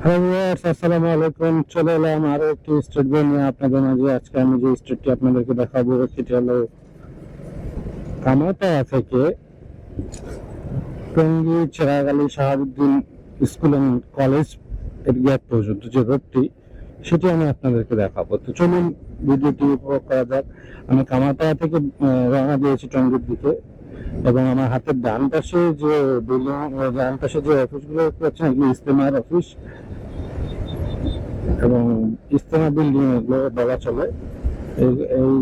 আসসালামু আলাইকুম। চলে এলাম আরও একটি স্টেট বই নিয়ে আপনাদের মাঝে। আজকে আমি যে স্টেটটি আপনাদেরকে দেখাবো সেটি হলো কামারপাড়া থেকে টঙ্গী চেরাগালি শাহাবুদ্দিন স্কুল অ্যান্ড কলেজের গেট পর্যন্ত যে রোডটি সেটি আমি আপনাদেরকে দেখাবো। তো চলুন, ভিডিওটি উপভোগ করা যাক। আমি কামারপাড়া থেকে রওনা দিয়েছি টঙ্গীর দিকে। এবং আমার হাতের ডান পাশে যে বিল্ডিং ডান পাশে যে অফিসগুলো পাচ্ছেন এগুলো ইস্তেমার অফিস এবং ইস্তেমা বিল্ডিং এগুলো বলা চলে। এই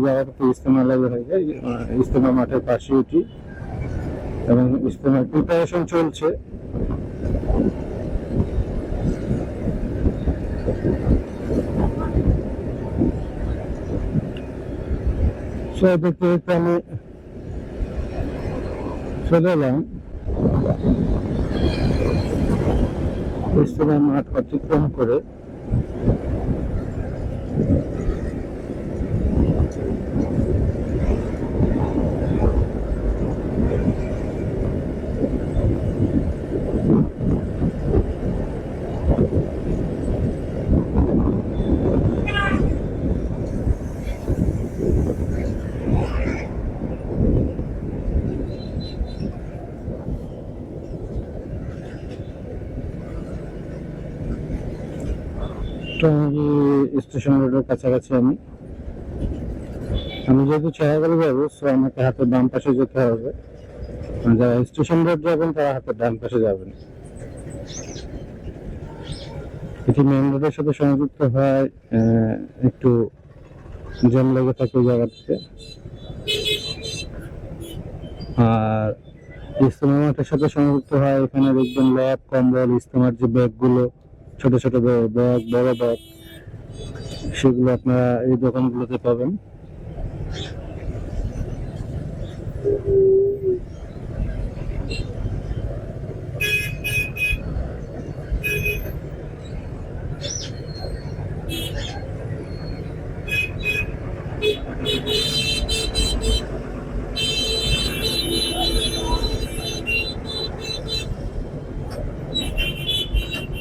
জায়গাটাতে ইস্তেমা লাগে থাকে আহ, ইস্তেমা মাঠের পাশে এটি। এবং ইস্তেমার প্রিপারেশন চলছে। সো দেখতে আমি চলে এলাম মাঠ অতিক্রম করে টঙ্গী স্টেশন রোডের কাছাকাছি আমি। আমি যেহেতু চেহারাগুলো যাব সো আমাকে হাতের বাম পাশে যেতে হবে। যারা স্টেশন রোড যাবেন, তারা হাতের ডান পাশে যাবেন। এটি মেন রোডের সাথে সংযুক্ত হয় একটু জ্যাম লেগে থাকে ওই জায়গাটিতে। আর ইস্তেমা মাঠের সাথে সংযুক্ত হয়, এখানে দেখবেন ল্যাব, কম্বল ইস্তেমার যে ব্যাগগুলো ছোট ছোট ব্যাগ বড় ব্যাগ সেগুলো আপনারা এই দোকানগুলোতে পাবেন।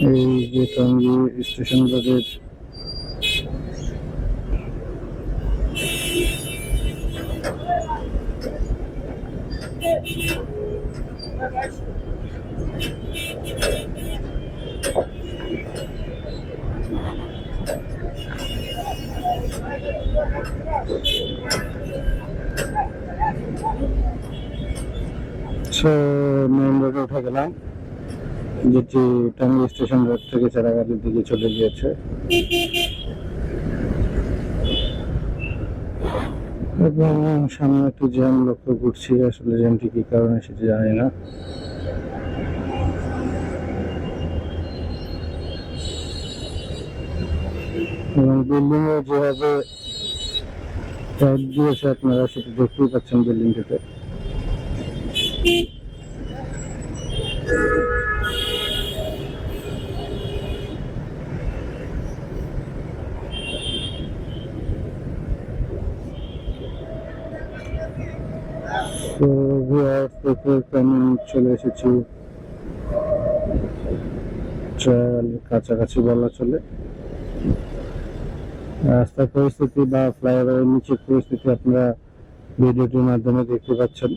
এই যে টঙ্গী স্টেশন সো মেন রোডে উঠে গেলাম। যেটি টাঙ্গি স্টেশন রোড থেকে চারাগাড়ির দিকে চলে গিয়েছে। এবং সামনে একটু জ্যাম লক্ষ্য করছি, আসলে জ্যামটি কি কারণে সেটি জানি না। এবং বিল্ডিং এ যেভাবে দিয়েছে আপনারা সেটা দেখতেই পাচ্ছেন বিল্ডিংটিতে। দেখতে আমি চলে এসেছি ট্রায়াল কাছাকাছি বলা চলে রাস্তার পরিস্থিতি বা ফ্লাইওভারের নিচের পরিস্থিতি আপনারা ভিডিওটির মাধ্যমে দেখতে পাচ্ছেন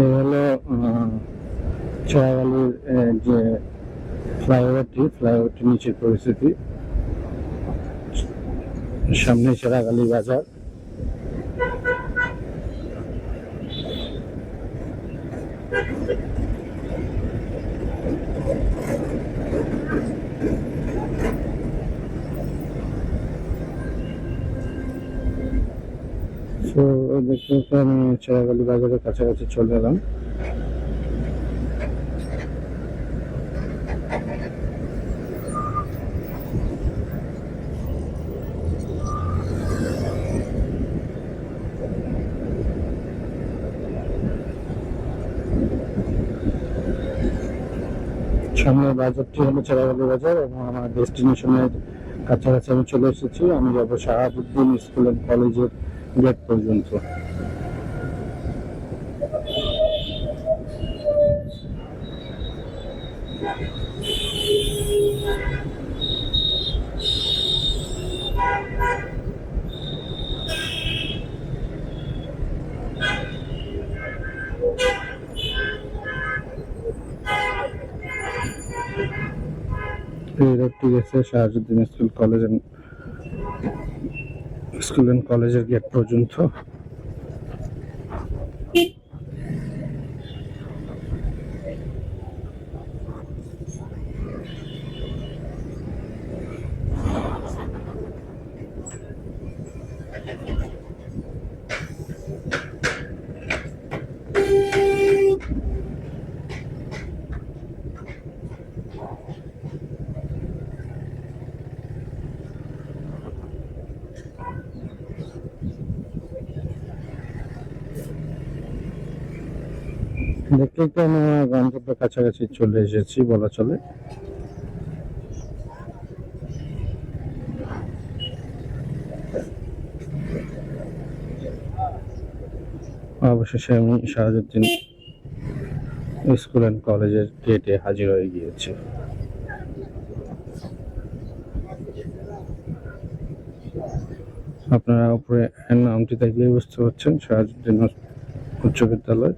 এই হলো চড়াগালির যে ফ্লাইওভারটি ফ্লাইওভারটির নিচের পরিস্থিতি। সামনে চেরাগালি বাজার। সো দেখতে দেখতে আমি চেরাগালি বাজারের কাছাকাছি চলে এলাম। সামনের বাজারটি হলো চেরাবালি বাজার এবং আমার ডেস্টিনেশনের কাছাকাছি আমি চলে এসেছি। আমি যাব শাহাবুদ্দিন স্কুল অ্যান্ড কলেজের গেট পর্যন্ত। এই রোডটি গেছে Shahabuddin school college school and কলেজের গেট পর্যন্ত। দেখতে দেখতে আমি আমার গন্তব্যের কাছাকাছি চলে এসেছি, বলা চলে। অবশেষে আমি শাহাজুদ্দিন স্কুল অ্যান্ড কলেজের গেটে হাজির হয়ে গিয়েছি। আপনারা উপরে নামটি দেখলেই বুঝতে পারছেন শাহাজুদ্দিন উচ্চ বিদ্যালয়।